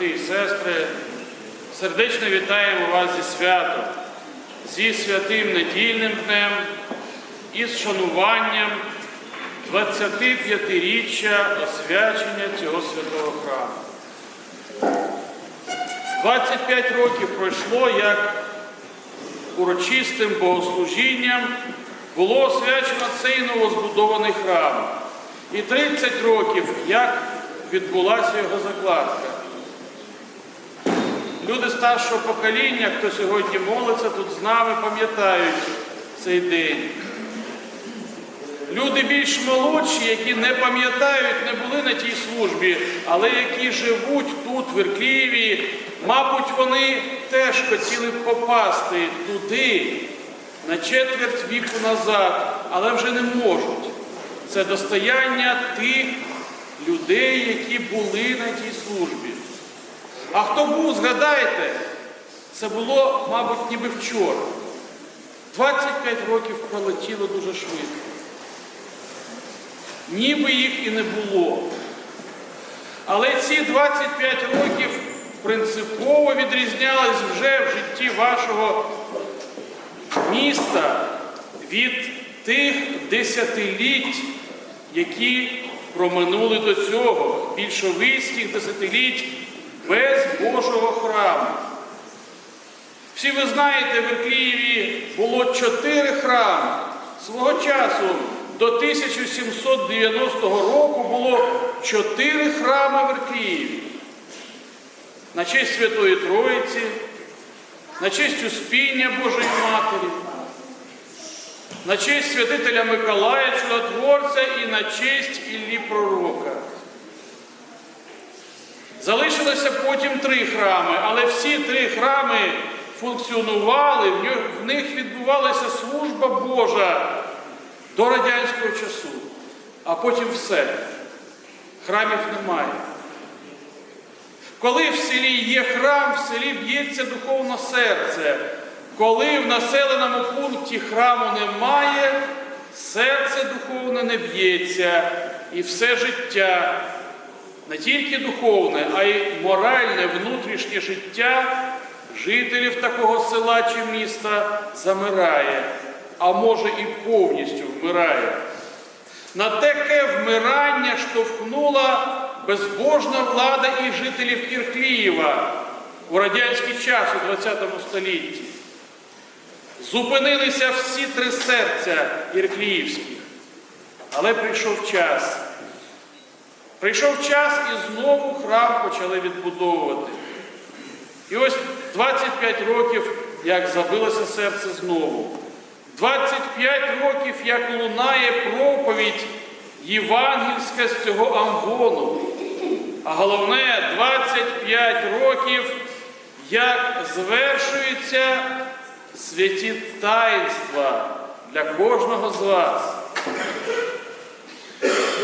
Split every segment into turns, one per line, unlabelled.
брати і сестри, сердечно вітаємо вас зі святом, зі святим недільним днем і з шануванням 25-річчя освячення цього святого храму. 25 років пройшло, як урочистим богослужінням було освячено цей новозбудований храм. І 30 років, як відбулася його закладка. Люди старшого покоління, хто сьогодні молиться, тут з нами пам'ятають цей день. Люди більш молодші, які не пам'ятають, не були на тій службі, але які живуть тут, в Ірклієві, мабуть, вони теж хотіли б попасти туди на четверть віку назад, але вже не можуть. Це достояння тих людей, які були на тій службі. А хто був, згадайте, це було, мабуть, ніби вчора. 25 років пролетіло дуже швидко. Ніби їх і не було. Але ці 25 років принципово відрізнялись вже в житті вашого міста від тих десятиліть, які проминули до цього, більшовицьких десятиліть без Божого храму. Всі ви знаєте, в Києві було чотири храми. Свого часу до 1790 року було чотири храми в Києві. На честь Святої Троїці, на честь Успіння Божої Матері, на честь святителя Миколая Чудотворця і на честь Іллі Пророка. Залишилося потім три храми, але всі три храми функціонували, в них відбувалася служба Божа до радянського часу, а потім все. Храмів немає. Коли в селі є храм, в селі б'ється духовне серце. Коли в населеному пункті храму немає, серце духовне не б'ється і все життя, не тільки духовне, а й моральне, внутрішнє життя жителів такого села чи міста замирає, а може і повністю вмирає. На таке вмирання штовхнула безбожна влада і жителів Ірклієва у радянський час у ХХ столітті. Зупинилися всі три серця Іркліївських. Але прийшов час. Прийшов час і знову храм почали відбудовувати. І ось 25 років, як забилося серце знову. 25 років, як лунає проповідь євангельська з цього амвону. А головне, 25 років, як звершуються святі таїнства для кожного з вас.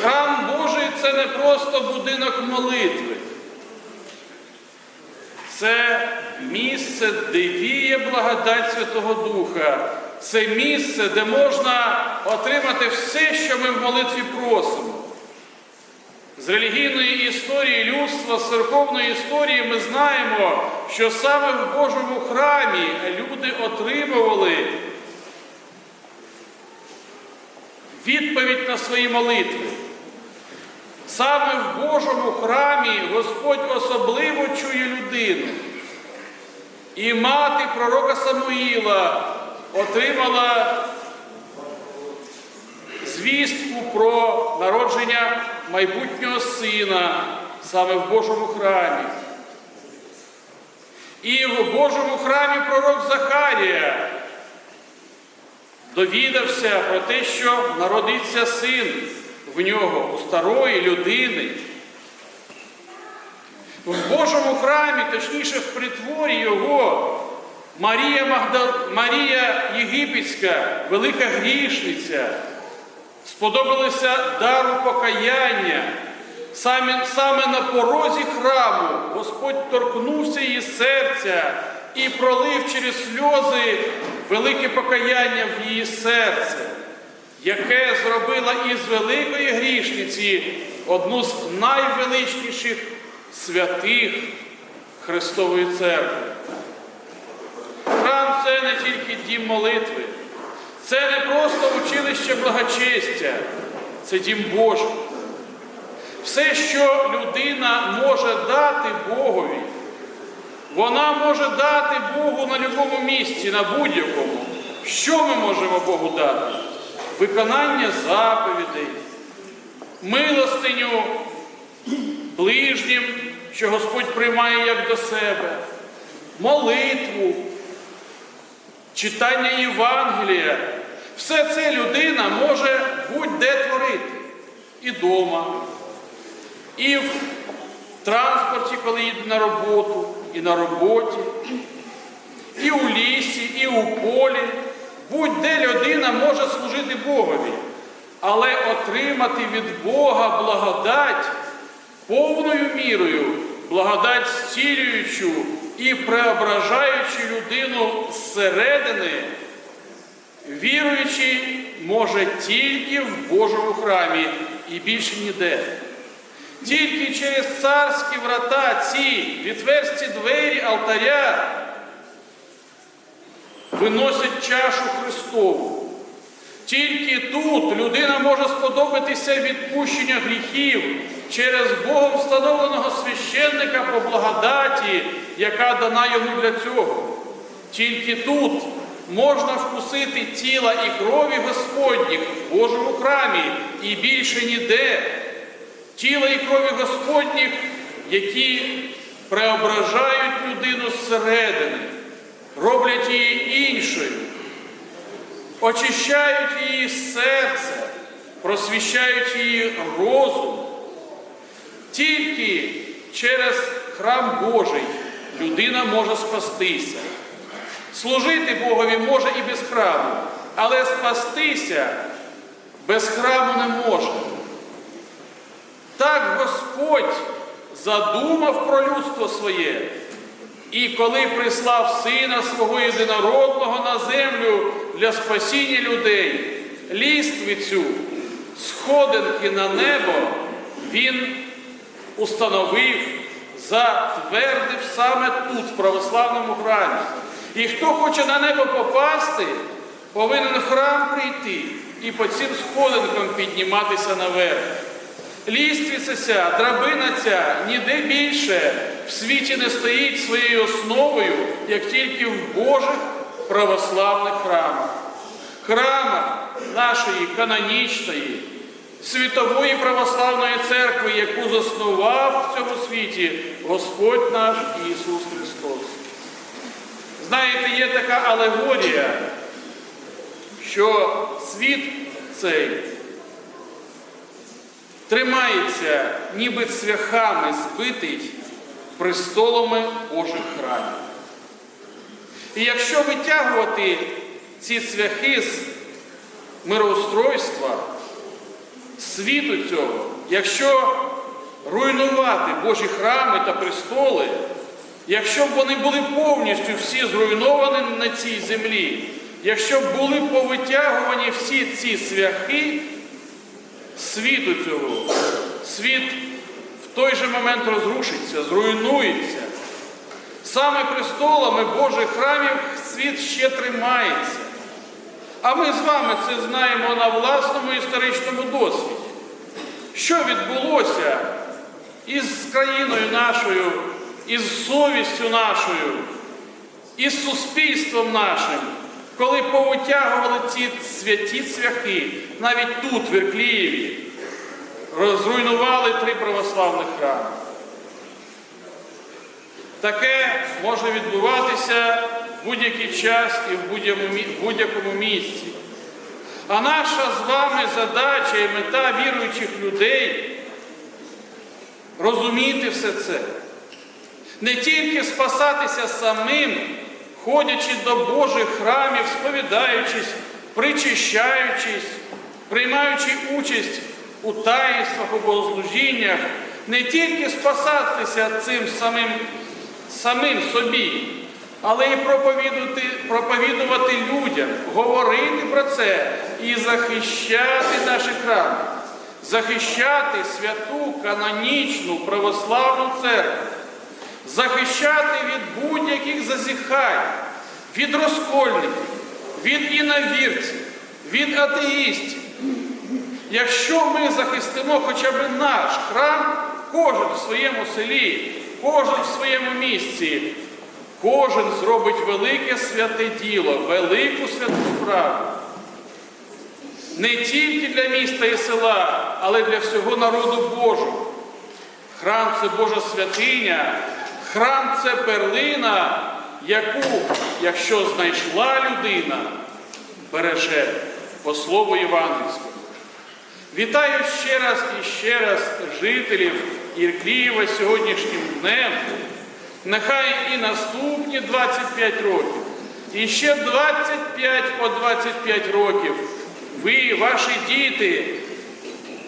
Храм це не просто будинок молитви. Це місце, де віє благодать Святого Духа. Це місце, де можна отримати все, що ми в молитві просимо. З релігійної історії людства, з церковної історії ми знаємо, що саме в Божому храмі люди отримували відповідь на свої молитви. Саме в Божому храмі Господь особливо чує людину. І мати пророка Самуїла отримала звістку про народження майбутнього сина саме в Божому храмі. І в Божому храмі пророк Захарія довідався про те, що народиться син в нього у старої людини. В Божому храмі, точніше в притворі його, Марія, Магда... Марія Єгипетська, велика грішниця, сподобалося дару покаяння. Саме, саме на порозі храму Господь торкнувся її серця і пролив через сльози велике покаяння в її серце, яке зробила із великої грішниці одну з найвеличніших святих Христової церкви. Храм це не тільки дім молитви, це не просто училище благочестя, це дім Божий. Все, що людина може дати Богові, вона може дати Богу на будь-якому місці, на будь-якому. Що ми можемо Богу дати? Виконання заповідей, милостиню ближнім, що Господь приймає як до себе, молитву, читання Євангелія. Все це людина може будь-де творити. І вдома, і в транспорті, коли їде на роботу, і на роботі, і у лісі, і у полі. Будь-де людина може служити Богові, але отримати від Бога благодать повною мірою, благодать зцілюючу і преображаючу людину зсередини, віруючий може тільки в Божому храмі і більше ніде. Тільки через царські врата ці відверсті двері алтаря виносять чашу Христову. Тільки тут людина може сподобатися відпущення гріхів через Богом встановленого священника по благодаті, яка дана йому для цього. Тільки тут можна вкусити тіла і крові Господніх в Божому храмі і більше ніде. Тіла і крові Господніх, які преображають людину зсередини, роблять її іншою очищають її серце, просвіщають її розум. Тільки через храм Божий людина може спастися. Служити Богові може і без храму, але спастися без храму не може. Так Господь задумав про людство своє. І коли прислав Сина свого єдинородного на землю для спасіння людей, ліствицю, сходинки на небо, Він установив, затвердив саме тут, в православному храмі. І хто хоче на небо попасти, повинен в храм прийти і по цим сходинкам підніматися наверх. Ліствиця ця, драбина ця ніде більше в світі не стоїть своєю основою, як тільки в Божих православних храмах. Храмах нашої канонічної, світової православної церкви, яку заснував в цьому світі Господь наш Ісус Христос. Знаєте, є така алегорія, що світ цей тримається, ніби цвяхами збитий престолами Божих храмів. І якщо витягувати ці цвяхи з мироустройства, світу цього, якщо руйнувати Божі храми та престоли, якщо б вони були повністю всі зруйновані на цій землі, якщо б були повитягувані всі ці цвяхи, світу цього. Світ той же момент розрушиться, зруйнується. Саме престолами Божих храмів світ ще тримається. А ми з вами це знаємо на власному історичному досвіді. Що відбулося із країною нашою, із совістю нашою, із суспільством нашим, коли повитягували ці святі цвяхи, навіть тут, в Ірклієві, розруйнували три православних храми. Таке може відбуватися в будь-який час і в будь-якому місці. А наша з вами задача і мета віруючих людей розуміти все це. Не тільки спасатися самим, ходячи до Божих храмів, сповідаючись, причищаючись, приймаючи участь у таїнствах, у богослужіннях, не тільки спасатися цим самим, самим собі, але й проповідувати, проповідувати людям, говорити про це і захищати наші храми, захищати святу канонічну православну церкву. захищати від будь-яких зазіхань, від розкольників, від іновірців, від атеїстів. Якщо ми захистимо хоча б наш храм, кожен в своєму селі, кожен в своєму місці, кожен зробить велике святе діло, велику святу справу. Не тільки для міста і села, але для всього народу Божого. Храм це Божа святиня, храм це перлина, яку, якщо знайшла людина, береже по слову Євангельському. Вітаю ще раз і ще раз жителів Ірклієва сьогоднішнім днем. Нехай і наступні 25 років, і ще 25 по 25 років ви, ваші діти,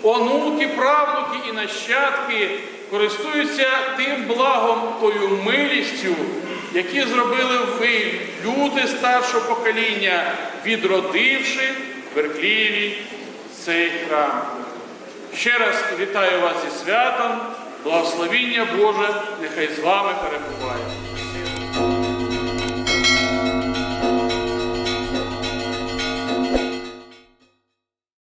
онуки, правнуки і нащадки користуються тим благом, тою милістю, які зробили ви, люди старшого покоління, відродивши в Верклієві цей храм. Ще раз вітаю вас зі святом, благословіння Боже, нехай з вами перебуває.